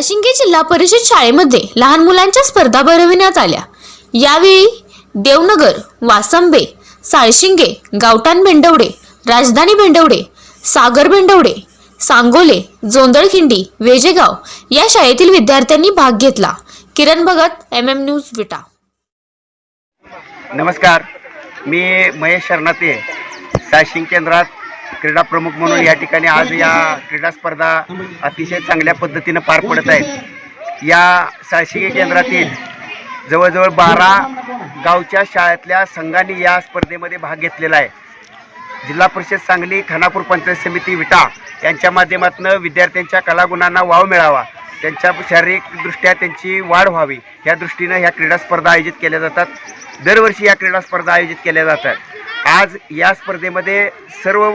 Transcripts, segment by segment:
साळशिंगे जिल्हा परिषद शाळेमध्ये लहान मुलांच्या स्पर्धा भरविण्यात आल्या. यावेळी देवनगर वासंबे साळशिंगे गावठाण भेंडवडे राजधानी भेंडवडे सागर भेंडवडे सांगोले जोंदळखिंडी वेजेगाव या शाळेतील विद्यार्थ्यांनी भाग घेतला. Kiran Bhagat M M news Vita. नमस्कार. मी महेश शरणाते साळशिंग केंद्रात क्रीडा प्रमुख म्हणून या ठिकाणी आज या क्रीडा स्पर्धा अतिशय चांगल्या पद्धतीनं पार पडत आहेत. या साशिंगे केंद्रातील जवळजवळ बारा गावच्या शाळेतल्या संघांनी या स्पर्धेमध्ये भाग घेतलेला आहे. जिल्हा परिषद सांगली खानापूर पंचायत समिती विटा यांच्या माध्यमातून विद्यार्थ्यांच्या कलागुणांना वाव मिळावा त्यांच्या शारीरिकदृष्ट्या त्यांची वाढ व्हावी या दृष्टीनं ह्या क्रीडा स्पर्धा आयोजित केल्या जातात. दरवर्षी या क्रीडा स्पर्धा आयोजित केल्या जातात. आज या स्पर्धेमध्ये सर्व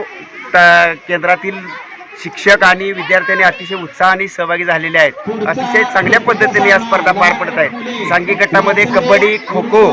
त- केंद्रातील शिक्षक आणि विद्यार्थ्यांनी अतिशय उत्साहाने सहभागी झालेले आहेत. अतिशय चांगल्या पद्धतीने या स्पर्धा पार पडत आहेत. सांघिक गटामध्ये कबड्डी खो खो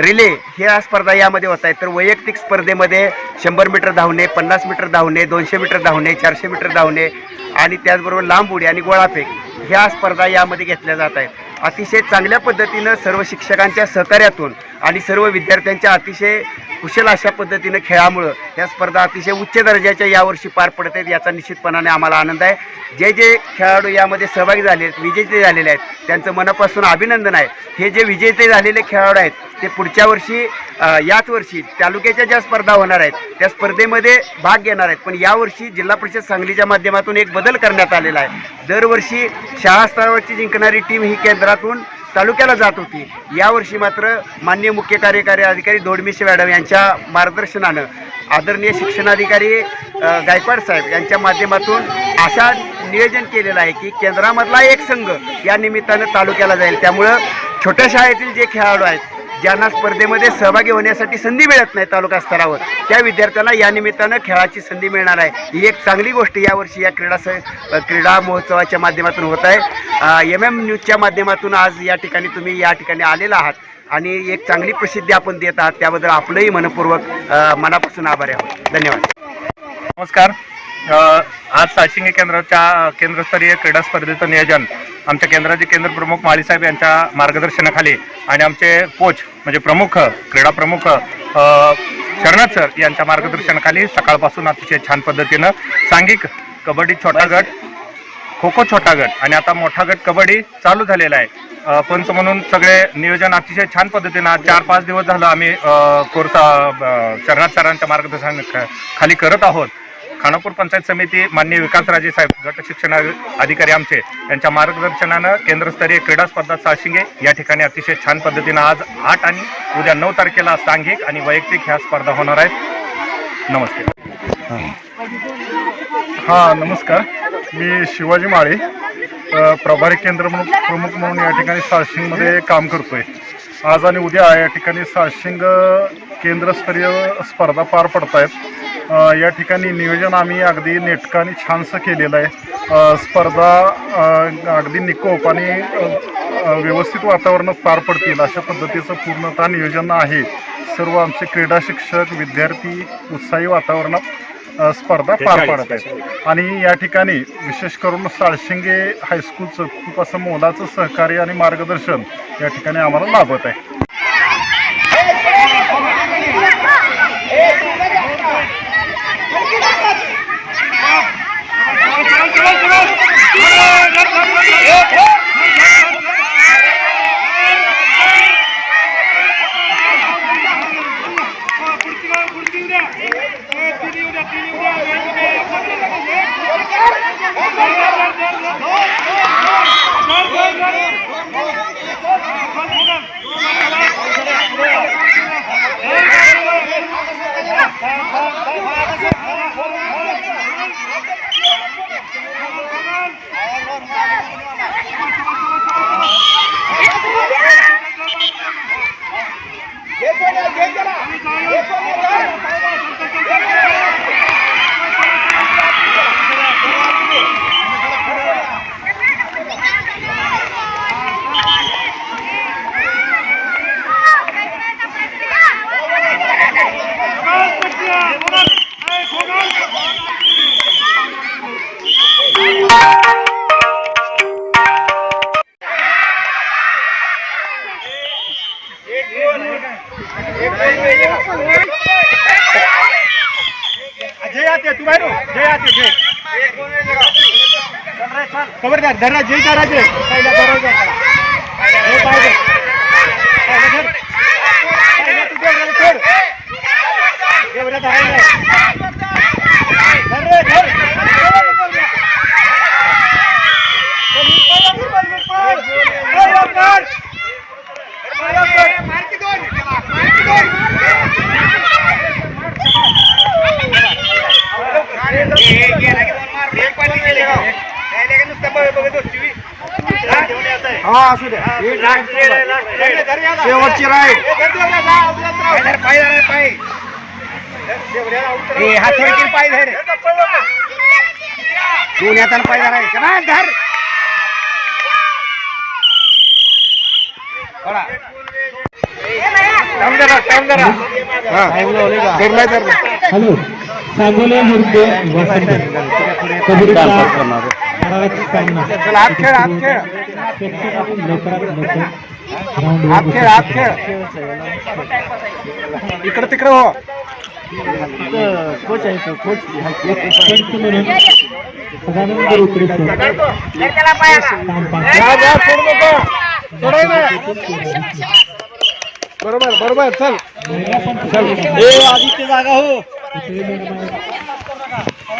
रिले ह्या स्पर्धा यामध्ये होत आहेत. तर वैयक्तिक स्पर्धेमध्ये शंभर मीटर धावणे पन्नास मीटर धावणे दोनशे मीटर धावणे चारशे मीटर धावणे आणि त्याचबरोबर लांब उडी आणि गोळाफेक ह्या स्पर्धा यामध्ये घेतल्या जात आहेत. अतिशय चांगल्या पद्धतीनं सर्व शिक्षकांच्या सहकार्यातून आणि सर्व विद्यार्थ्यांच्या अतिशय कुशल अशा पद्धतीनं खेळामुळं या स्पर्धा अतिशय उच्च दर्जाच्या यावर्षी पार पडत आहेत याचा निश्चितपणाने आम्हाला आनंद आहे. जे जे खेळाडू यामध्ये सहभागी झाले आहेत विजेते झालेले आहेत त्यांचं मनापासून अभिनंदन आहे. हे जे विजेते झालेले खेळाडू आहेत ते पुढच्या वर्षी याच वर्षी तालुक्याच्या ज्या स्पर्धा होणार आहेत त्या स्पर्धेमध्ये भाग घेणार आहेत. पण यावर्षी जिल्हा परिषद सांगलीच्या माध्यमातून एक बदल करण्यात आलेला आहे. दरवर्षी शाळा स्तरावरची जिंकणारी टीम ही केंद्रातून तालुक्याला जात होती. यावर्षी मात्र मान्य मुख्य कार्यकारी अधिकारी दोडमिशे मॅडम यांच्या मार्गदर्शनानं आदरणीय शिक्षणाधिकारी गायकवाड साहेब यांच्या माध्यमातून अशा नियोजन केलेलं आहे की केंद्रामधला एक संघ या निमित्तानं तालुक्याला जाईल. त्यामुळं छोट्या शाळेतील जे खेळाडू आहेत ज्यांना स्पर्धेमध्ये सहभागी होण्यासाठी संधी मिळत नाही तालुका स्तरावर त्या विद्यार्थ्यांना या निमित्तानं खेळाची संधी मिळणार आहे. ही एक चांगली गोष्ट यावर्षी या क्रीडा स क्रीडा महोत्सवाच्या माध्यमातून होत आहे. एम एम न्यूजच्या माध्यमातून आज या ठिकाणी तुम्ही या ठिकाणी आलेला आहात आणि एक चांगली प्रसिद्धी आपण देत आहात. त्याबद्दल आपलंही मनपूर्वक मनापासून आभारी आहोत. धन्यवाद. नमस्कार. आज साशिंगे केंद्राच्या केंद्रस्तरीय क्रीडा स्पर्धेचं नियोजन. आमच्या केंद्राचे केंद्र प्रमुख माळीसाहेब यांच्या मार्गदर्शनाखाली आणि आमचे कोच म्हणजे प्रमुख क्रीडा प्रमुख अ, शरणाथ सर यांच्या मार्गदर्शनाखाली सकाळपासून अतिशय छान पद्धतीनं सांघिक कबड्डी छोटा गट खो खो छोटा गट आणि आता मोठा गट कबड्डी चालू झालेला आहे. पंच म्हणून सगळे नियोजन अतिशय छान पद्धतीनं आज चार पाच दिवस झालं आम्ही अ, कोर्स शरणाथ सरांच्या मार्गदर्शन खाली करत आहोत. खानापूर पंचायत समिती माननीय विकासराजे साहेब गट शिक्षण अधिकारी आमचे यांच्या मार्गदर्शनानं केंद्रस्तरीय क्रीडा स्पर्धा साशिंगे या ठिकाणी अतिशय छान पद्धतीनं आज आठ आणि उद्या नऊ तारखेला सांघिक आणि वैयक्तिक ह्या स्पर्धा होणार आहेत. नमस्ते हां नमस्कार. मी शिवाजी माळे प्रभारी केंद्र म्हणून प्रमुख म्हणून या ठिकाणी साशिंगमध्ये काम करतोय. आज आणि उद्या या ठिकाणी साशिंग केंद्रस्तरीय स्पर्धा पार पडत आहेत या ठिकाणी नियोजन आम्ही अगदी नेटकं आणि छानसं केलेलं आहे. स्पर्धा अगदी निकोप आणि व्यवस्थित वातावरणात पार पडतील अशा पद्धतीचं पूर्णतः नियोजन आहे. सर्व आमचे क्रीडा शिक्षक विद्यार्थी उत्साही वातावरणात स्पर्धा पार पाडत आहेत. आणि या ठिकाणी विशेष करून साळशिंगे हायस्कूलचं खूप असं मोलाचं सहकार्य आणि मार्गदर्शन या ठिकाणी आम्हाला लाभत आहे. Ei, जय आते तू बाहेर हो. जय आते जय खबरदार धरा जय धराचे पहिला धरायचं हा असू द्या शेवटची राईड हात पाय धर दोन हाताने पाय धरायचे ना धर हॅलो सांगोले मुर्दे वसंत कबड्डी चला हात खेळ लवकरात लवकर खेळ हात खेळ. इकडे तिकडे हो. पंच म्हणून सदानंद रुपये बरोबर बरोबर. चल. आदित्य जागा हो भागवत म्हणून नाही नाही मी धरलंय टायमिंग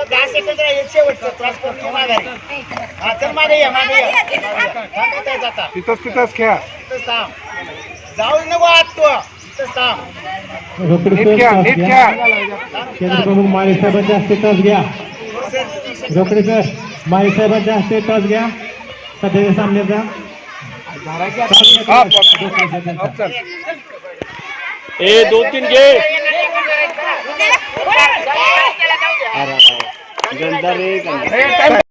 दहा सेकंद राहील शेवटचं त्रास करतो माघारी हा चल. मागे या मागे या थांबत आहे जाता तिथंच तिथंच खेळा. तिथंच थांब. जाऊ नको आत तू. तिथंच थांब. रोकडी नीट खेळा नीट खेळा. केंद्रप्रमुख माळी साहेबांच्या हस्ते टॉस घ्या. रोकडे सर माळी साहेबांच्या हस्ते टॉस घ्या. सध्याच्या सामन्याचा. ए दोन तीन घे. टाइम